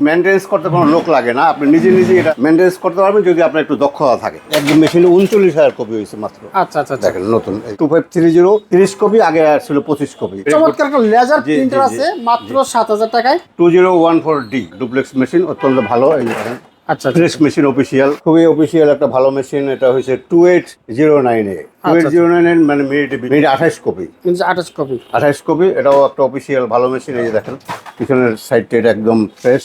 Maintenance করতে কোনো লোক লাগে না। আপনি নিজে নিজে এটা মেনটেন্স করতে পারবেন যদি আপনার একটু দক্ষতা থাকে। একদম মেশিনে উনচল্লিশ হাজার কপি হয়েছে মাত্র। আচ্ছা আচ্ছা আচ্ছা। দেখেন নতুন। টু ফাইভ থ্রি জিরো তিরিশ কপি আগে ছিল পঁচিশ কপি চমৎকার একটা লেজার প্রিন্টার আছে মাত্র সাত হাজার টাকায়। Two zero one four D duplex machine অত্যন্ত ভালো। এই আচ্ছা। ফ্রেশ মেশিন অফিসিয়াল খুবই অফিসিয়াল একটা ভালো মেশিন এটা হয়েছে two eight zero nine A two eight zero nine এর মানে মিনিট মিনিট আঠাশ কপি আঠাশ কপি আঠাশ কপি এটাও একটা অফিসিয়াল ভালো মেশিন এই দেখেন পিছনের সাইডটা এটা একদম ফ্রেশ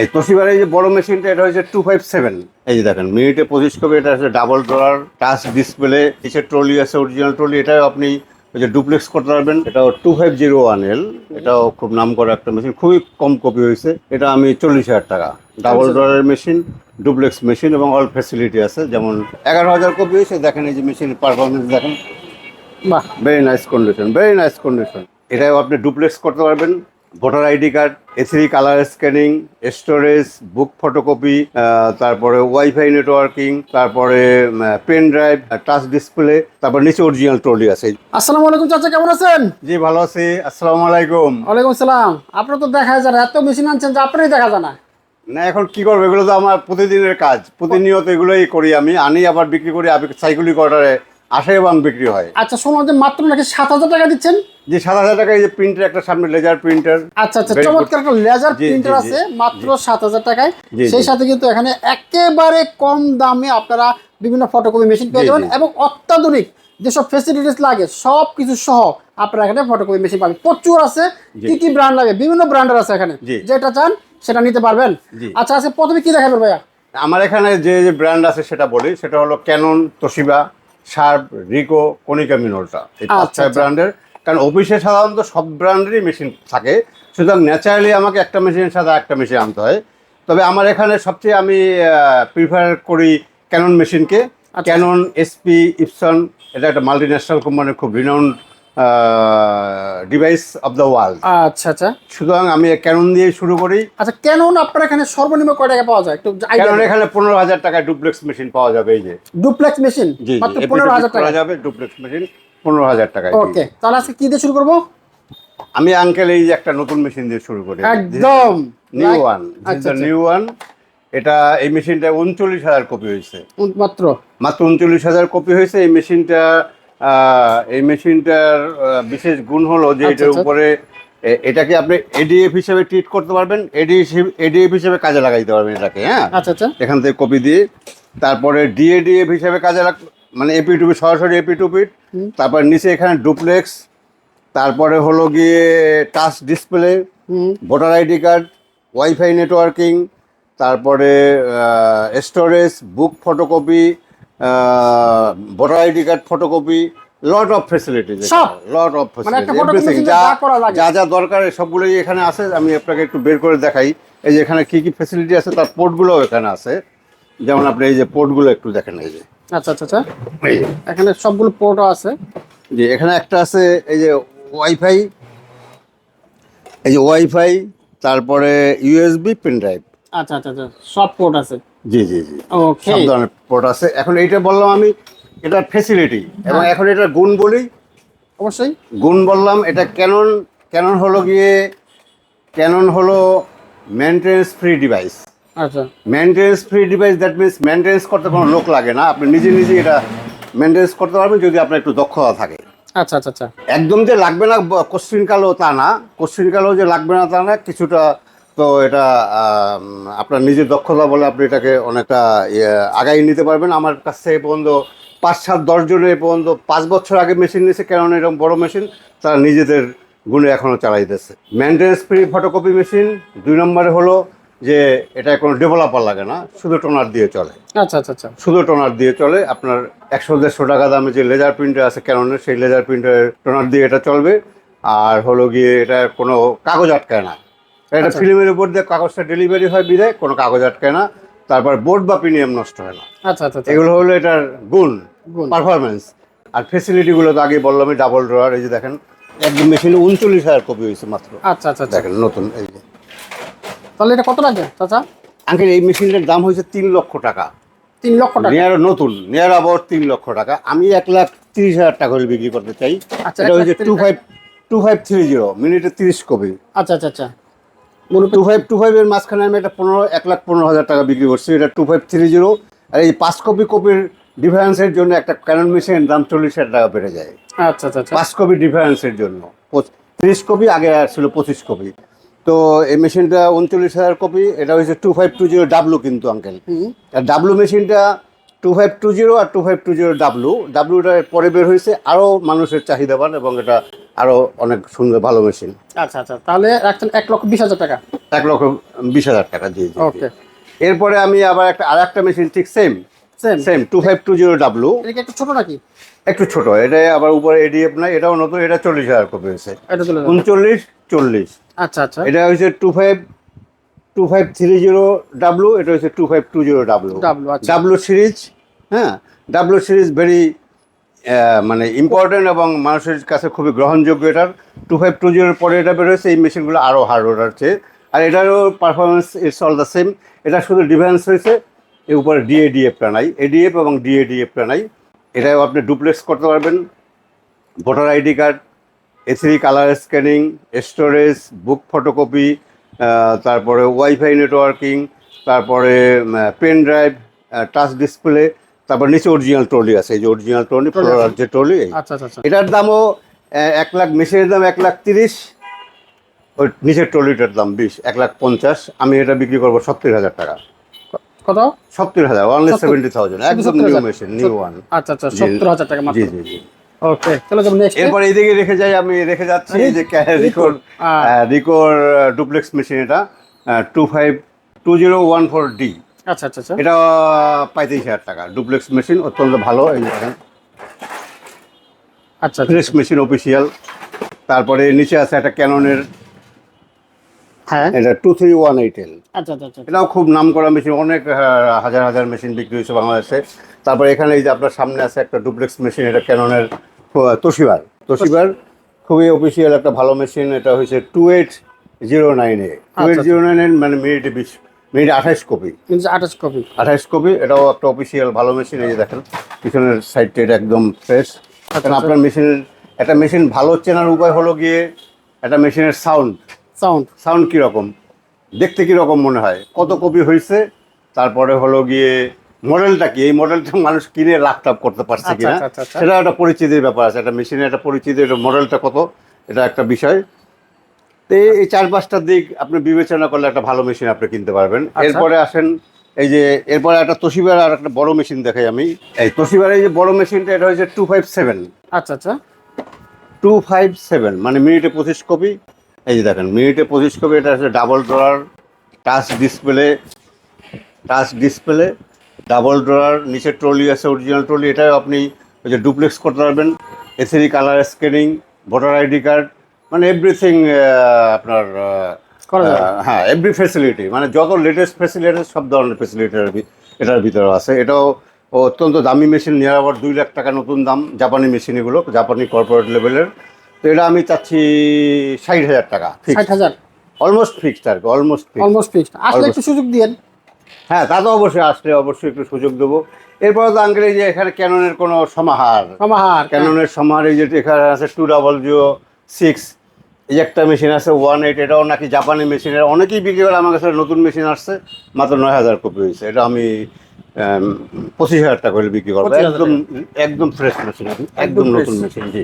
এই তোশিবার এই যে বড় মেশিনটা এটা হচ্ছে টু ফাইভ সেভেন এই যে দেখেন মিনিটে পঁচিশ কপি এটা হচ্ছে ডাবল ডলার টাচ ডিসপ্লে নিচের ট্রলি আছে অরিজিনাল ট্রলি এটাও আপনি ওই যে ডুপ্লেক্স করতে পারবেন। এটাও two five zero one L এটাও খুব নাম করা একটা মেশিন খুবই কম কপি হয়েছে। এটা আমি চল্লিশ হাজার টাকা। ডাবল ডলারের মেশিন ডুপ্লেক্স মেশিন এবং অল ফ্যাসিলিটি আছে যেমন এগারো হাজার কপি হয়েছে। দেখেন এই যে মেশিনের পারফরমেন্স দেখেন। বাহ। Very nice condition very nice condition এটাও আপনি ডুপ্লেক্স করতে পারবেন। Voter ID card ACD colour scanning storage book photocopy তারপরে ওয়াইফাই নেটওয়ার্কিং তারপরে পেন ড্রাইভ টাচ ডিসপ্লে তারপর নিচে অরিজিনাল ট্রলি আছে। আসসালামু আলাইকুম চাচা কেমন আছেন? জি ভালো আছি। আসসালামু আলাইকুম। ওয়ালাইকুম আসসালাম আপনার তো দেখা যায় এত মেশিন আনছেন যে আপনারই দেখা যায় না। না এখন কি করব? এগুলো তো আমার প্রতিদিনের কাজ। প্রতিনিয়ত এগুলোই করি আমি। আনি আবার বিক্রি করি সাইকেলিক অর্ডারে আসে এবং বিক্রি হয়। আচ্ছা শুনলাম যে মাত্র নাকি সাত হাজার টাকা দিচ্ছেন? যে সাত হাজার টাকা এই যে প্রিন্টার একটা সামনে লেজার প্রিন্টার আচ্ছা আচ্ছা চমৎকার একটা লেজার প্রিন্টার আছে মাত্র সাত হাজার টাকায়। সেই সাথে কিন্তু এখানে একেবারে কম দামে আপনারা বিভিন্ন ফটোকপি মেশিন পেয়ে যাবেন এবং অত্যাধুনিক যেসব ফেসিলিটিস লাগে সব কিছু সহ আপনারা এখানে ফটোকপি মেশিন পাবেন। প্রচুর আছে কি কি ব্র্যান্ড লাগে? বিভিন্ন ব্র্যান্ডের আছে এখানে। যেটা চান সেটা নিতে পারবেন। আচ্ছা আচ্ছা প্রথমে কি দেখাবেন ভাইয়া? আমার এখানে যে যে ব্র্যান্ড আছে সেটা বলি সেটা হলো Canon Toshiba Sharp Ricoh Konica Minolta. এই পাঁচ পাঁচটা আচ্ছা। ব্র্যান্ডের। কারণ অফিসে সাধারণত সব ব্র্যান্ডেরই মেশিন থাকে। সুতরাং ন্যাচারালি আমাকে একটা মেশিনের সাথে একটা মেশিন আনতে হয়। তবে আমার এখানে সবচেয়ে আমি প্রিফার করি ক্যানন মেশিনকে। আচ্ছা। ক্যানন এসপি ইপসন এটা একটা মাল্টি ন্যাশনাল কোম্পানির খুব renowned device of the world আচ্ছা আচ্ছা। সুতরাং আমি ক্যানন দিয়ে শুরু করি। আচ্ছা কেন আপনার এখানে সর্বনিম্ন কয় টাকা পাওয়া যায়? একটু ক্যানন এখানে পনেরো হাজার টাকায় ডুপ্লেক্স মেশিন পাওয়া যাবে এই যে। ডুপ্লেক্স মেশিন জি মাত্র পনেরো হাজার টাকা। যাবে ডুপ্লেক্স মেশিন পনেরো হাজার টাকায় ওকে তাহলে আজকে কি দিয়ে শুরু করব? আমি আঙ্কেল এই যে একটা নতুন মেশিন দিয়ে শুরু করি। একদম। নিউ ওয়ান আচ্ছা, আচ্ছা। নিউ ওয়ান এটা এই মেশিনটা উনচল্লিশ হাজার কপি হয়েছে। মাত্র? মাত্র উনচল্লিশ হাজার কপি হয়েছে। এই মেশিনটা এই মেশিনটার বিশেষ গুণ হলো যে আচ্ছা, এটার আচ্ছা। উপরে এটাকে আপনি এডিএফ হিসেবে ট্রিট করতে পারবেন এডিএফ হিসেবে কাজে লাগাইতে পারবেন এটাকে হ্যাঁ আচ্ছা আচ্ছা এখান থেকে কপি দিয়ে তারপরে ডিএডিএফ হিসেবে কাজে লাগ মানে এপি টুপি সরাসরি এপি টুপি হুম। তারপর নিচে এখানে ডুপ্লেক্স তারপরে হলো গিয়ে touch display voter ID card wifi networking তারপরে storage book photocopy voter ID card photocopy lot of facilities সব? লট অফ এ যা যা দরকার সবগুলোই এখানে আছে আমি আপনাকে একটু বের করে দেখাই। এই যে এখানে কি কি ফেসিলিটি আছে তার পোর্টগুলোও এখানে আছে। যেমন আপনি এই যে পোর্টগুলো একটু দেখেন এই যে। আচ্ছা আচ্ছা আচ্ছা। এই যে। এখানে সবগুলো পোর্টও আছে। যে এখানে একটা আছে এই যে ওয়াইফাই এই যে ওয়াইফাই তারপরে ইউএসবি পেন ড্রাইভ আচ্ছা আচ্ছা আচ্ছা সব পোর্ট আছে। জি জি জি। ওকে সব ধরনের পোর্ট আছে। এখন এইটা বললাম আমি এটার ফেসিলিটি এবং হ্যাঁ। এখন এটার গুণ বলি। অবশ্যই। গুণ বললাম এটা ক্যানন ক্যানন হলো গিয়ে ক্যানন হলো মেনটেন্স ফ্রি ডিভাইস আচ্ছা। Maintenance free device that means maintenance করতে কোনো লোক লাগে না। আপনি নিজে নিজে এটা মেনটেন্স করতে পারবেন যদি আপনার একটু দক্ষতা থাকে। আচ্ছা আচ্ছা আচ্ছা। একদম যে লাগবে না কোশ্চিন কালো তা না। কোশ্চিন কালো যে লাগবে না তা না কিছুটা তো এটা আপনার নিজের দক্ষতা বলে আপনি এটাকে অনেকটা ইয়ে, আগাই নিতে পারবেন। আমার কাছ থেকে পর্যন্ত পাঁচ সাত দশ জনের এ পর্যন্ত পাঁচ বছর আগে মেশিন নিয়েছে কেন এরকম বড় মেশিন তারা নিজেদের গুণে এখনও চালাইতেছে মেনটেন্স ফ্রি ফটোকপি মেশিন দুই নম্বরে হলো যে এটা কোনো ডেভেলপার লাগে না শুধু টোনার দিয়ে চলে। আচ্ছা আচ্ছা আচ্ছা। শুধু টোনার দিয়ে চলে আপনার একশো দেড়শো টাকা দামে যে লেজার প্রিন্টার আছে ক্যাননের সেই লেজার প্রিন্টারের টোনার দিয়ে এটা চলবে। আর হলো গিয়ে এটা কোনো কাগজ আটকায় না। এটা আচ্ছা। ফিল্মের উপর দিয়ে কাগজটা ডেলিভারি হয় বিদায় কোনো কাগজ আটকায় না তারপর বোর্ড বা প্রিমিয়াম নষ্ট হয় না। আচ্ছা আচ্ছা আচ্ছা। এগুলো হলো এটার গুণ। পারফরমেন্স আর ফেসিলিটিগুলো তো আগে বললামই ডাবল ড্রয়ার এই যে দেখেন একদম মেশিনে উনচল্লিশ হাজার কপি হয়েছে মাত্র। আচ্ছা আচ্ছা আচ্ছা। দেখেন নতুন এই যে। তাহলে এটা কত লাগে চাচা? আঙ্কেল এই মেশিনটার দাম হয়েছে তিন লক্ষ টাকা। তিন লক্ষ টাকা? নিয়ার নতুন নিয়ার আবার তিন লক্ষ টাকা। আমি এক লাখ তিরিশ হাজার টাকা হলে বিক্রি করতে চাই। আচ্ছা, এটা হচ্ছে two five two five three zero মিনিটে তিরিশ কপি আচ্ছা আচ্ছা আচ্ছা। টু ফাইভ টু ফাইভের মাঝখানে আমি একটা পনেরো এক লাখ পনেরো হাজার টাকা বিক্রি করছি। এটা টু ফাইভ থ্রি জিরো আর এই পাঁচ কপি কপির ডিফারেন্সের জন্য একটা ক্যানন মেশিনের দাম চল্লিশ হাজার টাকা বেড়ে যায়। আচ্ছা আচ্ছা আচ্ছা। পাঁচ কপি ডিফারেন্সের জন্য। তিরিশ কপি আগে ছিল পঁচিশ কপি তো এই মেশিনটা উনচল্লিশ হাজার কপি এটা হচ্ছে two five two zero W কিন্তু আঙ্কেল আর ডাব্লু মেশিনটা টু ফাইভ টু জিরো আর two five two zero W ডাব্লুটা পরে বের হয়েছে আরও মানুষের চাহিদাবান এবং এটা আরও অনেক সুন্দর ভালো মেশিন আচ্ছা আচ্ছা তাহলে রাখছেন এক লক্ষ বিশ হাজার টাকা। এক লক্ষ বিশ হাজার টাকা জি ওকে এরপরে আমি আবার একটা আর একটা মেশিন ঠিক same same same two five two zero W এটা একটু ছোট নাকি? একটু ছোট এটা আবার উপরে এডিএফ নাই এটাও নতুন এটা চল্লিশ হাজার কপি হয়েছে। এটা উনচল্লিশ চল্লিশ। আচ্ছা আচ্ছা। এটা হচ্ছে two five two five three zero W এটা হচ্ছে two five two zero W W W series হ্যাঁ ডাব্লু সিরিজ ভেরি মানে ইম্পর্টেন্ট এবং মানুষের কাছে খুবই গ্রহণযোগ্য এটার। টু ফাইভ টু জিরোর পরে এটা বেরোয়েছে, এই মেশিনগুলো আরও হার্ড চেয়ে আর এটারও performance it's all the same এটা শুধু ডিফারেন্স হয়েছে, এর উপরে ডিএডিএফটা নাই। এডিএফ এবং ডিএডিএফটা নাই। এটাও আপনি ডুপ্লেক্স করতে পারবেন। Voter ID card ACD colour scanning storage book photocopy তারপরে ওয়াইফাই নেটওয়ার্কিং তারপরে পেন ড্রাইভ টাচ ডিসপ্লে তারপর নিচে অরিজিনাল ট্রলি আছে এই যে অরিজিনাল ট্রলি যে ট্রলি আচ্ছা আচ্ছা আচ্ছা। এটার দামও এক লাখ মেশিনের দাম এক লাখ তিরিশ ওই নিচের ট্রলিটার দাম বিশ এক লাখ পঞ্চাশ আমি এটা বিক্রি করব সত্তর হাজার টাকা। কত? সত্তর হাজার ওয়ানলি 70 সেভেন্টি থাউজেন্ড একদম নিউ মেশিন নিউ ওয়ান আচ্ছা আচ্ছা সত্তর হাজার টাকা জি জি জি। ওকে চলো যাব নেক্সট। এরপর এইদিকে রেখে যাই আমি রেখে যাচ্ছি যে রিকোর। রিকোর ডুপ্লেক্স মেশিন এটা two five two zero one four D আচ্ছা আচ্ছা আচ্ছা। এটা পঁয়ত্রিশ হাজার টাকা। ডুপ্লেক্স মেশিন অত্যন্ত ভালো এই আচ্ছা আচ্ছা। ফ্রেশ মেশিন অফিসিয়াল তারপরে নিচে আছে একটা ক্যাননের। হ্যাঁ। এটা two three one eight L আচ্ছা আচ্ছা আচ্ছা। এটাও খুব নাম করা মেশিন অনেক হাজার হাজার মেশিন বিক্রি হয়েছে বাংলাদেশে। তারপরে এখানে এই যে আপনার সামনে আছে একটা ডুপ্লেক্স মেশিন এটা ক্যাননের তোশিবার। তোশিবার খুবই অফিসিয়াল একটা ভালো মেশিন এটা হয়েছে two eight zero nine A two eight zero nine মানে মিনিটে বিশ মিনিটে আঠাশ কপি। কিন্তু আঠাশ কপি। আঠাশ কপি এটাও একটা অফিসিয়াল ভালো মেশিন এই যে দেখেন পিছনের সাইডটা এটা একদম ফ্রেশ কারণ আপনার মেশিনের একটা মেশিন ভালো চেনার উপায় হলো গিয়ে একটা মেশিনের সাউন্ড সাউন্ড সাউন্ড কীরকম? দেখতে কীরকম মনে হয়? কত কপি হয়েছে? তারপরে হলো গিয়ে মডেলটা কি? এই মডেলটা মানুষ কিনে টাপ করতে পারছে আচ্ছা, কিনা? আচ্ছা, আচ্ছা, আচ্ছা। সেটা একটা পরিচিতির ব্যাপার আছে। একটা মেশিনের একটা পরিচিতি এটা মডেলটা কত? এটা একটা বিষয়। তো এই- চার পাঁচটা দিক আপনি বিবেচনা করলে একটা ভালো মেশিন আপনি কিনতে পারবেন। আচ্ছা। এরপরে আসেন এই যে এরপরে একটা তোশিবার আর একটা বড় মেশিন দেখাই আমি। এই তোশিবার এই যে বড় মেশিনটা এটা হচ্ছে টু ফাইভ সেভেন আচ্ছা আচ্ছা। টু ফাইভ সেভেন মানে মিনিটে পঁচিশ কপি। এই যে দেখেন মিনিটে পঁচিশ কপি এটা হচ্ছে double drawer touch display touch display double drawer নিচে ট্রলি আছে অরিজিনাল ট্রলি এটাও আপনি ওই যে ডুপ্লেক্স করতে পারবেন। ACD colour scanning voter ID card মানে এভরিথিং আপনার আহ, করা যাবে। আহ, হ্যাঁ এভরি ফেসিলিটি মানে যত লেটেস্ট ফেসিলিটি সব ধরনের ফেসিলিটি এটার ভিতরে আছে। এটাও অত্যন্ত দামি মেশিন নিয়ে আবার দুই লাখ টাকা নতুন দাম জাপানি মেশিন এগুলো জাপানি কর্পোরেট লেভেলের তো এটা আমি চাচ্ছি ষাট হাজার টাকা ষাট হাজার। অলমোস্ট ফিক্সড আর কি অলমোস্ট অলমোস্ট ফিক্সড আসলে একটু সুযোগ দিয়েন। হ্যাঁ তা তো অবশ্যই আসলে অবশ্যই একটু সুযোগ দেবো। এরপরে তো আঙ্কেল এই যে এখানে ক্যাননের কোনো সমাহার। সমাহার ক্যাননের সমাহার এই যে এখানে আছে টু ডাবল জিরো সিক্স এই একটা মেশিন আছে ওয়ান এইট এটাও নাকি জাপানি মেশিনের অনেকেই বিক্রি করে আমার কাছে নতুন মেশিন আসছে মাত্র নয় হাজার কপি হয়েছে। এটা আমি পঁচিশ হাজার টাকা করে বিক্রি করব। একদম একদম ফ্রেশ মেশিন একদম নতুন মেশিন জি।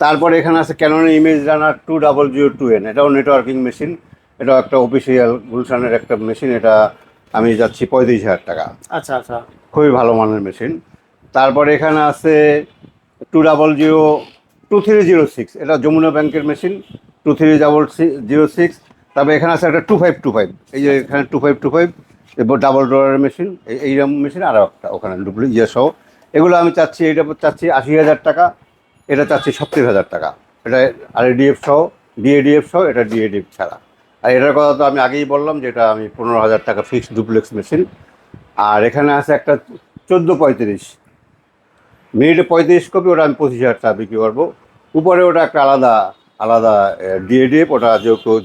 তারপরে এখানে আছে ক্যাননের image runner two double zero two N এটাও নেটওয়ার্কিং মেশিন এটাও একটা অফিসিয়াল গুলশানের একটা মেশিন এটা আমি যাচ্ছি পঁয়ত্রিশ হাজার টাকা। আচ্ছা আচ্ছা। খুবই ভালো মানের মেশিন তারপরে এখানে আছে two double zero two three zero six এটা যমুনা ব্যাংকের machine two three double zero six তারপরে এখানে আছে একটা টু ফাইভ টু ফাইভ এই যে এখানে টু ফাইভ টু ফাইভ এরপর ডাবল ডোরের মেশিন এই এইরকম মেশিন আরও একটা, ওখানে ডুপ্লি ইয়ে সহ। এগুলো আমি চাচ্ছি, এটা চাচ্ছি আশি হাজার টাকা, এটা চাচ্ছি সত্তর হাজার টাকা। এটা আর ডিএফ সহ ডিএডিএফ সহ, এটা ডিএডিএফ ছাড়া। আর এটার কথা তো আমি আগেই বললাম যে এটা আমি পনেরো হাজার টাকা ফিক্সড ডুপ্লেক্স মেশিন আর এখানে আছে একটা চোদ্দ পঁয়ত্রিশ। মিনিটে পঁয়ত্রিশ কপি ওটা আমি পঁচিশ হাজার টাকা বিক্রি করব। উপরে ওটা একটা আলাদা আলাদা ডিএডিএফ ওটা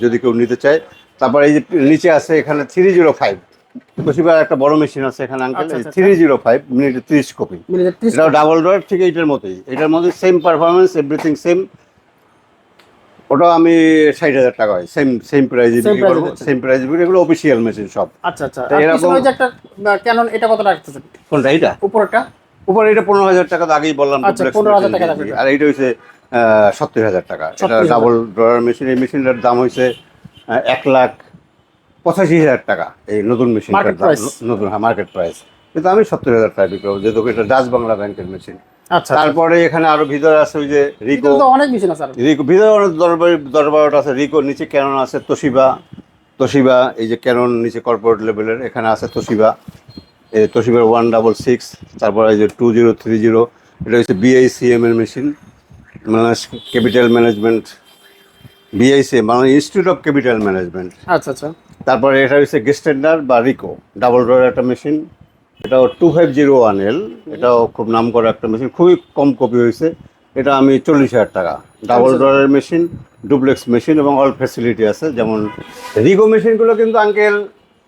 যদি কেউ নিতে চায়। তারপর এই যে নিচে আছে এখানে থ্রি জিরো ফাইভ পঁচিশবার একটা বড় মেশিন আছে এখানে আঙ্কেল থ্রি জিরো ফাইভ মিনিটে ত্রিশ কপি এটাও ডাবল ডোর ঠিক এইটার মতোই। এটার মধ্যে সেম পারফরমেন্স এভরিথিং সেম ওটা আমি ষাট হাজার টাকা হয় সেম সেম প্রাইজে বিক্রি করব সেম প্রাইজে বিক্রি এগুলো অফিসিয়াল মেশিন সব। আচ্ছা আচ্ছা। এরকম- ক্যানন এটা কত রাখতেছেন? কোনটা এইটা? উপরটা উপরে এটা পনেরো হাজার টাকা তো আগেই বললাম আচ্ছা, duplex 15,000 machine টাকা দিয়েছি। আর এইটা হচ্ছে সত্তর হাজার টাকা। এটা ডাবল ড্রয়ার মেশিন এই মেশিনটার দাম হয়েছে এক লাখ পঁচাশি হাজার টাকা। এই নতুন মেশিনটার দাম। নতুন মার্কেট প্রাইস কিন্তু আমি সত্তর হাজার টাকা বিক্রি করব যেহেতু এটা ডাচ বাংলা ব্যাংকের মেশিন আচ্ছা তারপরে এখানে আরও ভিতরে আছে ওই যে রিকো অনেক মেশিন আছে রিকো ভিতরে অনেক দরবার দরবারটা আছে রিকো নিচে ক্যানন আছে তোশিবা তোশিবা এই যে ক্যানন নিচে কর্পোরেট লেভেলের এখানে আছে তোশিবা এই তোশিবার ওয়ান ডাবল সিক্স তারপরে এই যে টু জিরো থ্রি জিরো এটা হচ্ছে বিআইসিএম এর মেশিন ক্যাপিটাল ম্যানেজমেন্ট বিআইসিএম মানে ইনস্টিটিউট অফ ক্যাপিটাল ম্যানেজমেন্ট আচ্ছা আচ্ছা। তারপরে এটা হচ্ছে গেস্টেন্ডার বা রিকো ডাবল ডোর একটা মেশিন এটাও two five zero one L এটাও খুব নাম করা একটা মেশিন খুবই কম কপি হয়েছে। এটা আমি চল্লিশ হাজার টাকা। ডাবল ডোরের মেশিন ডুপ্লেক্স মেশিন এবং অল ফ্যাসিলিটি আছে। যেমন রিগো মেশিনগুলো কিন্তু আঙ্কেল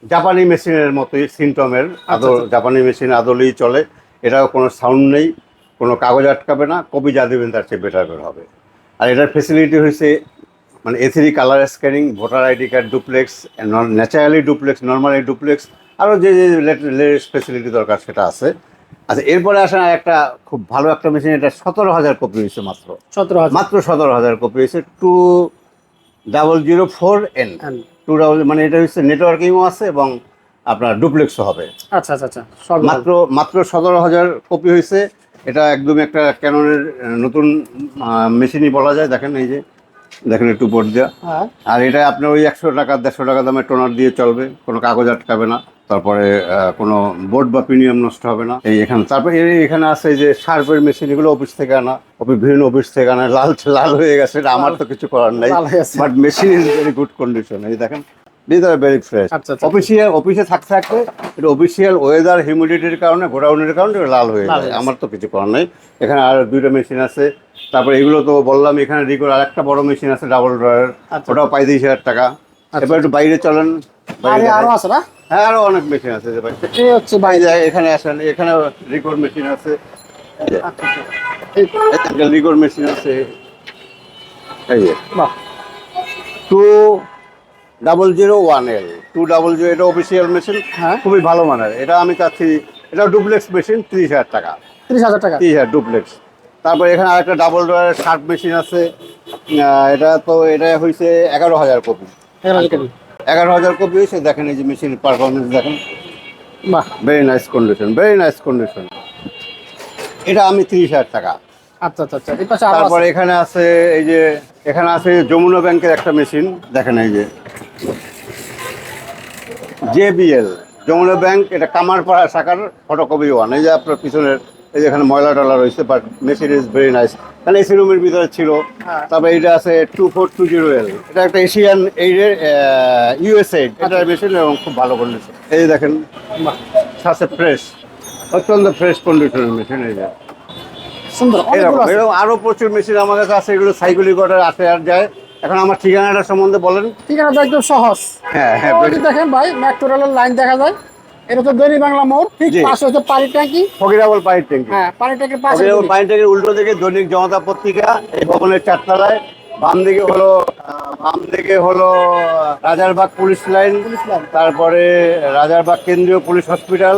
জাপানি মেশিনের মতোই সিনটমের আদর জাপানি মেশিন আদলেই চলে। এটাও কোনো সাউন্ড নেই। কোনো কাগজ আটকাবে না কপি যা দেবেন তার চেয়ে বেটার বের হবে। আর এটার ফেসিলিটি হয়েছে মানে A three colour scanning voter ID card duplex naturally duplex normally duplex আরও যে যে লেটেস্ট ফেসিলিটি দরকার সেটা আছে। আচ্ছা এরপরে আসেন একটা খুব ভালো একটা মেশিন এটা সতেরো হাজার কপি হয়েছে মাত্র। সতেরো হাজার। মাত্র সতেরো হাজার কপি হয়েছে two double zero four N two double মানে এটা হচ্ছে নেটওয়ার্কিংও আছে এবং আপনার ডুপ্লেক্সও হবে। আচ্ছা আচ্ছা আচ্ছা মাত্র মাত্র সতেরো হাজার কপি হয়েছে এটা একদম একটা ক্যাননের নতুন মেশিনই বলা যায়। দেখেন এই যে দেখেন একটু বোর্ড দেওয়া হ্যাঁ। আর এটা আপনার ওই একশো টাকা দেড়শো টাকা দামের টোনার দিয়ে চলবে। কোনো কাগজ আটকাবে না। তারপরে কোনো বোর্ড বা প্রিমিয়াম নষ্ট হবে না। এই এখানে তারপরে এখানে আছে যে শার্পের মেশিন এগুলো অফিস থেকে আনা। অফিস বিভিন্ন অফিস থেকে আনা। লাল লাল হয়ে গেছে। এটা আমার তো কিছু করার নাই। But machine is very good condition. এই দেখেন দিস আর ভেরি ফ্রেশ আচ্ছা, আচ্ছা। অফিসিয়াল অফিসে থাকতে থাকতে এটা অফিসিয়াল ওয়েদার হিউমিডিটির কারণে গোডাউনের কারণে লাল হয়ে যায়। আমার তো কিছু করার নাই। এখানে আর দুইটা মেশিন আছে। তারপরে এগুলো তো বললাম এখানে রিকোর আর একটা বড় মেশিন আছে ডাবল ড্রয়ার আচ্ছা। ওটাও পঁয়ত্রিশ হাজার টাকা। এবার একটু বাইরে চলেন। বাইরে আরে আছে না? হ্যাঁ আরও অনেক মেশিন আছে যে ভাই। হচ্ছে ভাই এখানে আসেন। এখানে রিকোর মেশিন আছে। আচ্ছা, আচ্ছা। রিকোর মেশিন আছে। এই যে। বাহ। Two double zero one L two double zero এটা অফিসিয়াল মেশিন হ্যাঁ। খুবই ভালো মানের। এটা আমি চাচ্ছি এটা ডুপ্লেক্স মেশিন তিরিশ হাজার টাকা। তিরিশ হাজার টাকা। তিরিশ হাজার ডুপ্লেক্স তারপর এখানে আরেকটা ডাবল ডোয়ারের শার্ট মেশিন আছে। এটা তো এটা হয়েছে এগারো হাজার কপি। এগারো হাজার কপি। হয়েছে দেখেন এই যে মেশিন পারফরমেন্স দেখেন। বাহ। Very nice condition very nice condition এটা আমি তিরিশ হাজার টাকা। আচ্ছা আচ্ছা আচ্ছা তারপরে এখানে আছে এই যে এখানে আছে যমুনা ব্যাংকের একটা মেশিন দেখেন এই যে। জেবিএল যমুনা ব্যাংক এটা কামারপাড়া শাখার ফটোকপি ওয়ান এই যে আপনার পিছনের এই যেখানে ময়লা টলা রয়েছে but machine is very nice কারণ এসি রুমের ভিতরে ছিল। হ্যাঁ। তারপরে এটা আছে two four two zero L এটা একটা এশিয়ান এই ইউএসএ এটা মেশিন এবং খুব ভালো কন্ডিশন এই দেখেন সাথে ফ্রেশ অত্যন্ত ফ্রেশ কন্ডিশনের মেশিন এই যে। সুন্দর এরকম আছে। প্রচুর মেশিন আমার কাছে আছে এগুলো সাইকেলি করে আসে আর যায়। এখন আমার ঠিকানাটা সম্বন্ধে বলেন। ঠিকানা তো একদম সহজ। হ্যাঁ হ্যাঁ দেখেন ভাই মেট্রো রেলের লাইন দেখা যায়। এটা তো দৈনিক বাংলা মোড় ঠিক। পাশে হচ্ছে পানি ট্যাঙ্কি। ফকিরাবল পানির ট্যাঙ্কি। হ্যাঁ পানি ট্যাঙ্কির পাশে ফকিরাবল পানির ট্যাঙ্কির উল্টো দিকে দৈনিক জনতা পত্রিকা এই ভবনের চারতলায়। বাম দিকে হলো বাম দিকে হলো Rajarbagh police line. Police line. তারপরে রাজারবাগ কেন্দ্রীয় পুলিশ হসপিটাল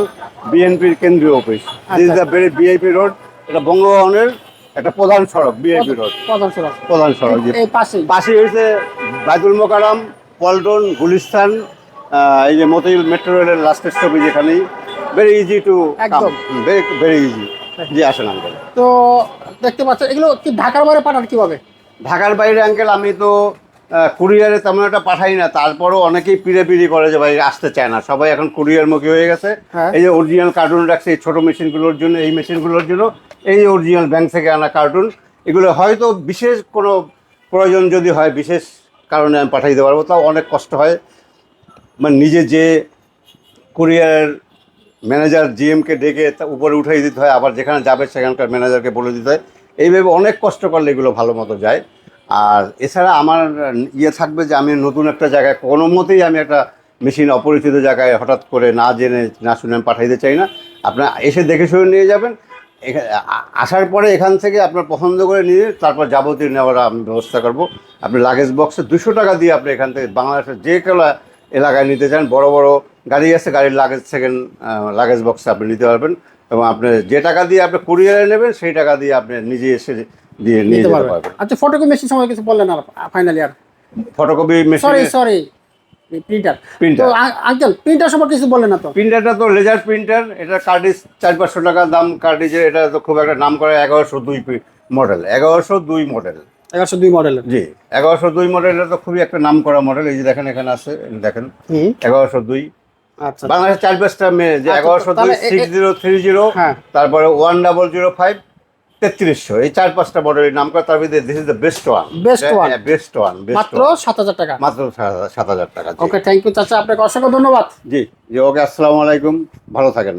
বিএনপির কেন্দ্রীয় office. This the very VIP road এটা বঙ্গভবনের একটা প্রধান সড়ক বিআইপি রোড প্রধান সড়ক। প্রধান সড়ক এই পাশে পাশে হয়েছে বাইতুল মোকারম পল্টন গুলিস্তান এই যে মতিউল মেট্রো রেলের লাস্ট স্টপেজ এখানেই ভেরি ইজি টু একদম। ভেরি ভেরি ইজি জি আসেন আঙ্কেল তো দেখতে পাচ্ছেন এগুলো কি ঢাকার বাইরে পাঠান কীভাবে? ঢাকার বাইরে আঙ্কেল আমি তো কুরিয়ারে তেমন একটা পাঠাই না। তারপরও অনেকেই পিড়ে পিড়ি করে যে ভাই আসতে চায় না। সবাই এখন কুরিয়ার মুখী হয়ে গেছে। হ্যাঁ। এই যে অরিজিনাল কার্টুন রাখছে এই ছোটো মেশিনগুলোর জন্য এই মেশিনগুলোর জন্য এই অরিজিনাল ব্যাংক থেকে আনা কার্টুন এগুলো হয়তো বিশেষ কোনো প্রয়োজন যদি হয় বিশেষ কারণে আমি পাঠাই দিতে পারব। তাও অনেক কষ্ট হয়। মানে নিজে যে কুরিয়ার ম্যানেজার জিএমকে ডেকে তা উপরে উঠাই দিতে হয় আবার যেখানে যাবে সেখানকার ম্যানেজারকে বলে দিতে হয়। এইভাবে অনেক কষ্ট করলে এগুলো ভালো মতো যায়। আর এছাড়া আমার ইয়ে থাকবে যে আমি নতুন একটা জায়গায় কোনো মতেই আমি একটা মেশিন অপরিচিত জায়গায় হঠাৎ করে না জেনে, না শুনে আমি পাঠাইতে চাই না। আপনার এসে দেখে শুনে নিয়ে যাবেন। আসার পরে এখান থেকে আপনার পছন্দ করে নিয়ে তারপর যাবতীয় নেওয়ার আমি ব্যবস্থা করব। আপনি লাগেজ বক্সে দুশো টাকা দিয়ে আপনি এখান থেকে বাংলাদেশের যে কোনো এলাকায় নিতে চান, বড় বড় গাড়ি আছে, গাড়ির লাগেজ সেকেন্ড লাগেজ বক্সে আপনি নিতে পারবেন। এবং আপনি যে টাকা দিয়ে আপনি কুরিয়ারে নেবেন, সেই টাকা দিয়ে আপনি নিজে এসে দিয়ে নিতে পারবেন। আচ্ছা ফটোকপি মেশিন সময় কিছু বললেন আর ফাইনালি আর photocopy sorry machine sorry printer Printer। তো আঙ্কেল প্রিন্টার সময় কিছু বললেন না তো? প্রিন্টারটা তো লেজার প্রিন্টার এটা কার্ডিজ চার পাঁচশো টাকা দাম কার্ডিজের এটা তো খুব একটা নাম করা এগারোশো দুই মডেল এগারোশো দুই মডেল এগারোশো দুই মডেলের জি এগারোশো দুই মডেলটা তো খুবই একটা নাম করা মডেল এই যে দেখেন এখানে আছে দেখেন এগারোশো দুই। আচ্ছা। বাংলাদেশের চার পাঁচটা মেয়ে যে আচ্ছা, এগারোশো দুই সিক্স জিরো থ্রি জিরো। তারপরে ওয়ান ডাবল জিরো ফাইভ তেত্রিশশো। এই চার পাঁচটা মডেলের নাম করা তার ভিতরে this is the best one best one best one মাত্র সাত হাজার টাকা। মাত্র সাত হাজার টাকা ওকে থ্যাংক ইউ চাচা আপনাকে অসংখ্য ধন্যবাদ। জি জি ওকে আসসালামু আলাইকুম ভালো থাকেন।